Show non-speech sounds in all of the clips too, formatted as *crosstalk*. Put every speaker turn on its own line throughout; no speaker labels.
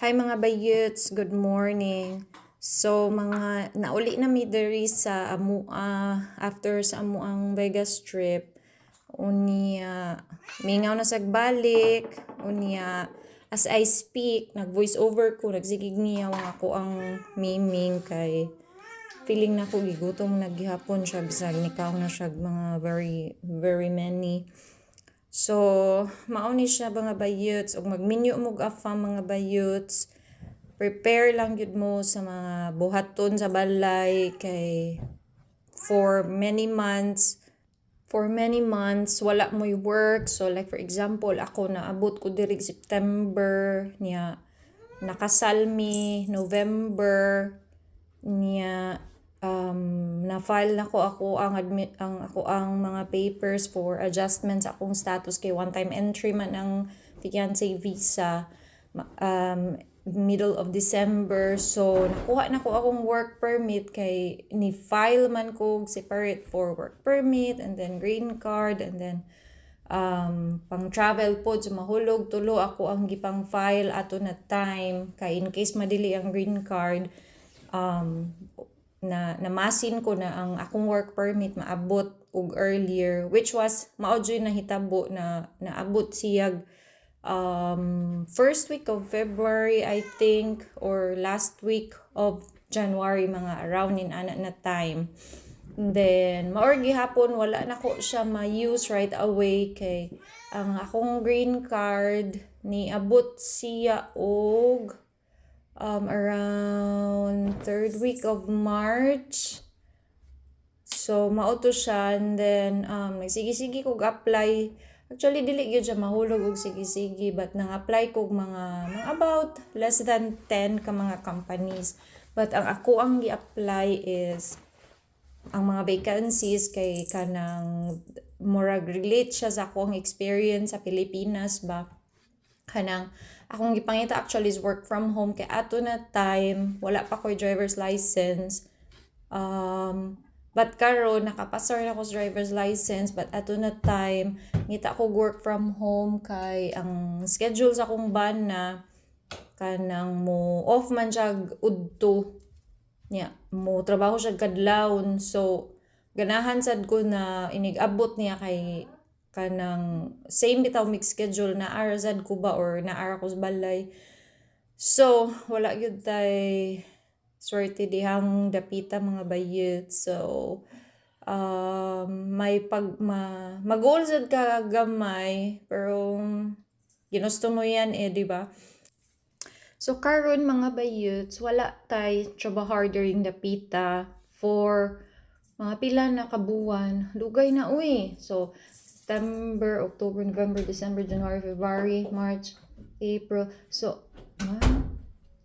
Hi mga bayuts, good morning. So mga nauli na mi sa amua after sa amuang Vegas trip. Unya mingaw na sagbalik. Unya as I speak, nag voice over ko, nagsigig niya ako ang miming kay feeling na ko gigutom na gihapon siya bisag nikaw na siya mga very very many So, mauni siya mga bayuts ug magminyo mo afa mga bayuts. Prepare lang yun mo sa mga buhaton sa balay kay for many months for many months wala mo work so like for example ako naabot ko diri September niya nakasalmi November niya um, na-file na ko ako ang admit ang ako ang mga papers for adjustments akong status kay one time entry man ang fiancé visa um, middle of December. So nakuha na ko akong work permit kay ni file man ko separate for work permit and then green card and then um, pang travel po so mahulog tulo ako ang gipang file ato na time. Kay in case madili ang green card um, na namasin ko na ang akong work permit maabot og earlier which was mao jud na hitabo na naabot siyag um first week of February I think or last week of January mga around in ana na time. Then maor gihapon wala na ko siya ma-use right away kay ang akong green card ni abot siya og um, around third week of March. So, mauto siya. And then, um, nagsigi-sige kog apply. Actually, dili gyud siya mahulog og sige-sige. But, nang-apply kog mga, mga about less than 10 ka mga companies. But, ang ako ang gi-apply is ang mga vacancies kay kanang murag relate siya sa akong experience sa Pilipinas ba kanang akong gipangita actually is work from home kay ato na time wala pa ko'y driver's license. Um but karon nakapasar na ko sa driver's license but ato na time ngita ko work from home kay ang schedule sa akong ban na kanang mo off man siya udto. Niya mo trabaho siya kadlawon. So ganahan sad ko na inigabot niya kay kanang same bitaw mix schedule na ara sad ko ba or na ara ko balay so wala gyud tay swerte dihang dapita mga bayit so um, may pag ma, mag-goal ka gamay pero ginusto mo yan eh di ba So karon mga bayuts, wala tay trabaho during the pita for mga pila na kabuwan. Lugay na uy. So September, October, November, December, January, February, March, April. So, ah,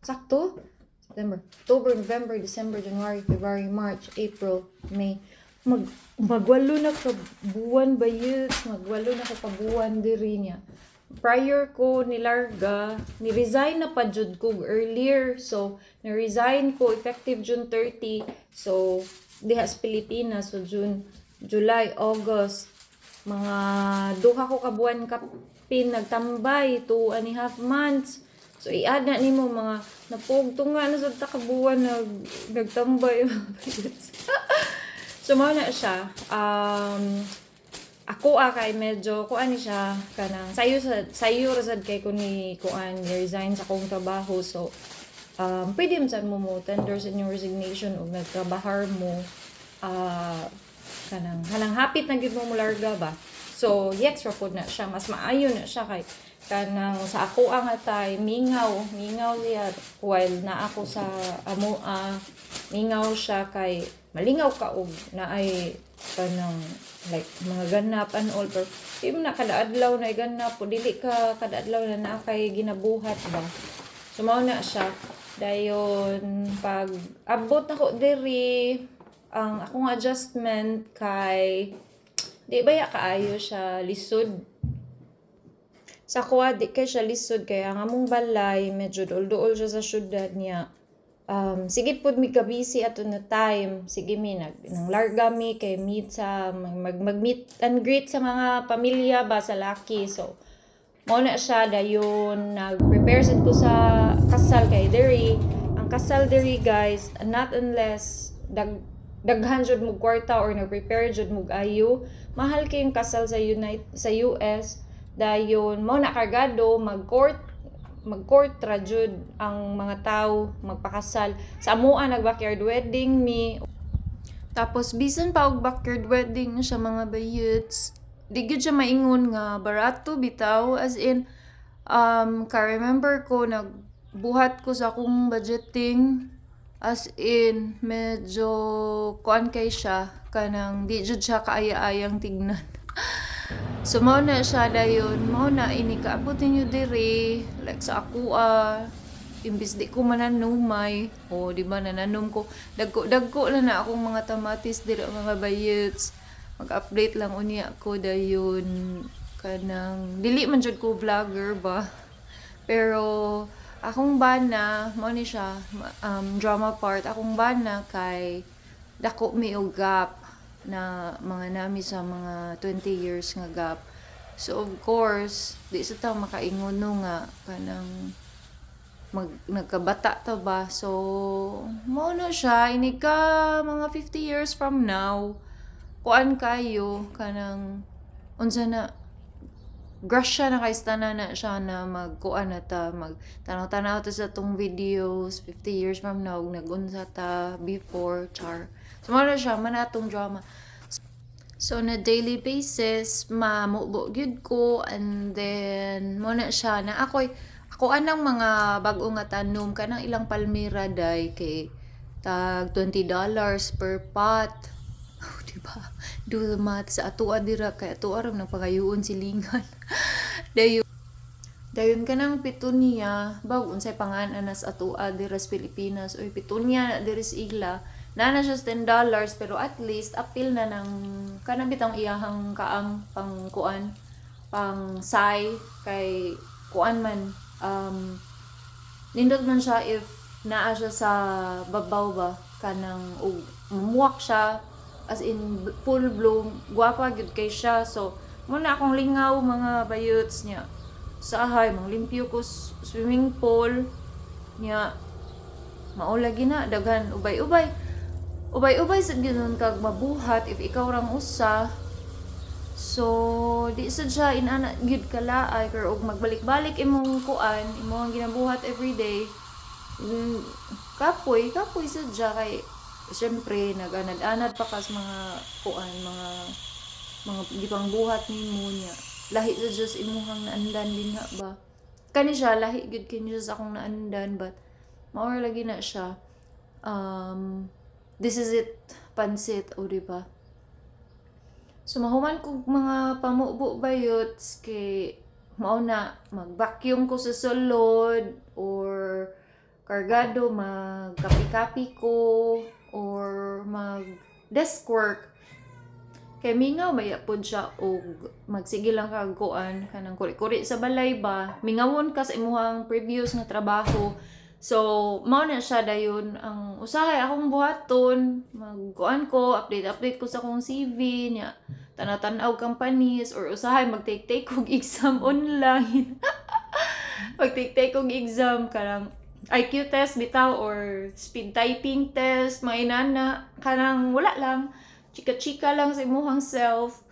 sakto? September, October, November, December, January, February, March, April, May. Mag magwalo na ka buwan bayuts, magwalo na ka kabuwan diri niya prior ko nilarga, ni-resign na pa jud ko earlier. So, ni-resign ko effective June 30. So, diha sa Pilipinas. So, June, July, August. Mga duha ko kabuan kapin nagtambay. Two and a half months. So, i-add na nimo mga napugto nga na sa kabuan nag, nagtambay. *laughs* so, mao na siya. Um, ako ah kay medyo kuan ni siya kanang sayo sa sayo ra sad kay ko ni kuan resign sa akong trabaho so um pwede man mo mo tender sa inyong resignation ug nagtrabahar mo ah kanang halang hapit na gid mo mularga ba? So yes ra pod na siya. Mas maayo na siya kay kanang sa ako ang atay mingaw. Mingaw niya while na ako sa amo ah mingaw siya kay malingaw ka og na ay kanang like mga ganap and all. Pero di mo na kada adlaw na ganap o dili ka kada adlaw na naa kay ginabuhat ba? So mao na siya. Dayon pag abot ako diri ang akong adjustment kay di ba ya kaayo siya lisod? Sa kuha di kay siya lisod kaya ang among balay medyo duol-duol siya sa syudad niya. Um, sige po mi kabisi ato na time. Sige mi nag nang larga mi kay meet sa mag mag meet and greet sa mga pamilya ba sa laki so Mao na siya dayon nag-prepare sad ko sa kasal kay diri. Ang kasal diri guys, not unless dag daghan jud mo kwarta or nag-prepare jud mo ayo, mahal kay yung kasal sa United sa US dayon mao na kargado mag-court mag-court jud ang mga tao magpakasal. Sa amuan nag-backyard wedding mi. Tapos bisan pa og backyard wedding sa mga bayuts, di gyud siya maingon nga barato bitaw. As in um ka remember ko nagbuhat ko sa akong budgeting as in medyo kuan kay siya kanang di jud siya kaaya-ayang tignan. *laughs* So mao na siya dayon, mao na ini kaabot ninyo diri like sa ako ah imbis di ko mananumay o di ba nananom ko. Dagko dagko lang na akong mga tamatis diri mga bayets mag-update lang unya ko dayon. Kanang dili man jud ko vlogger ba. Pero akong bana mo ni siya um, drama part akong bana kay dako mi og gap na mga nami sa mga 20 years nga gap. So of course di sa ta makaingon nga kanang mag nagkabata ta ba? So mo na siya ini ka mga 50 years from now kuan kayo kanang unsa na grasya na kay stana na siya na magkuan na ta mag tanaw-tanaw ta sa tong videos 50 years from now nagunsa ta before char so na siya manatong drama So, on a daily basis, mamubo gyud ko and then mo na siya na ako'y ako anang mga bag-o nga tanom kanang ilang palmira day kay tag 20 dollars per pot. Oh, di ba? Do the math sa atuwa dira. Kay atuwa ram nang pagayuon silingan. *laughs* Dayon. Dayon ka ng pitunia, bag unsay panganan nas atua diri sa Pilipinas. Oy pitunia na diri sa igla. Na na siya sa 10 dollars pero at least apil na ng kanang bitang iyahang kaang pang kuan pang say kay kuan man um nindot man siya if naa siya sa babaw ba? Kanang ug muwak siya as in full bloom gwapa gyud kay siya. So muna akong lingaw mga bayuts niya. Sa ahay manglimpyo ko swimming pool niya. Maulagi na daghan ubay-ubay. Ubay-ubay sa ganoon kag mabuhat if ikaw rang usa. So di sad siya inana gyud kalaay pero og magbalik-balik imong kuan imong ginabuhat everyday. Mm, kapoy kapoy sad siya syempre naganad-anad pa kas mga kuan mga mga gipang buhat nimo niya. Lahi sa Diyos imuhang naandan din nga ba? Kani siya lahi gud kini sa akong naandan but maor lagi na siya. Um this is it pansit o di ba? So mahuman kog mga pamubo bayots kay mao na mag-vacuum ko sa sulod or kargado mag-kapi-kapi ko or mag desk work. Kay mingaw may apod siya og magsige lang kag kuan kanang kuri-kuri sa balay ba? Mingawon ka sa imuhang previous nga trabaho. So mao na siya dayon. Ang usahay akong buhaton. Magkuan ko update update ko sa akong CV niya. Tanaw-tanaw companies or usahay mag-take take kog *laughs* exam online. *laughs* Mag-take take kog exam kanang IQ test bitaw or speed typing test mga inana kanang wala lang. Chika-chika lang sa imuhang self